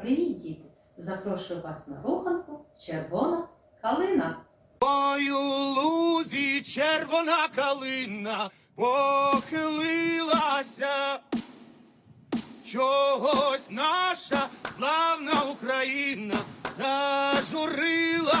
Привіт, діти! Запрошую вас на руханку червона калина. Ой, у лузі червона калина похилилася. Чогось наша славна Україна зажурилася.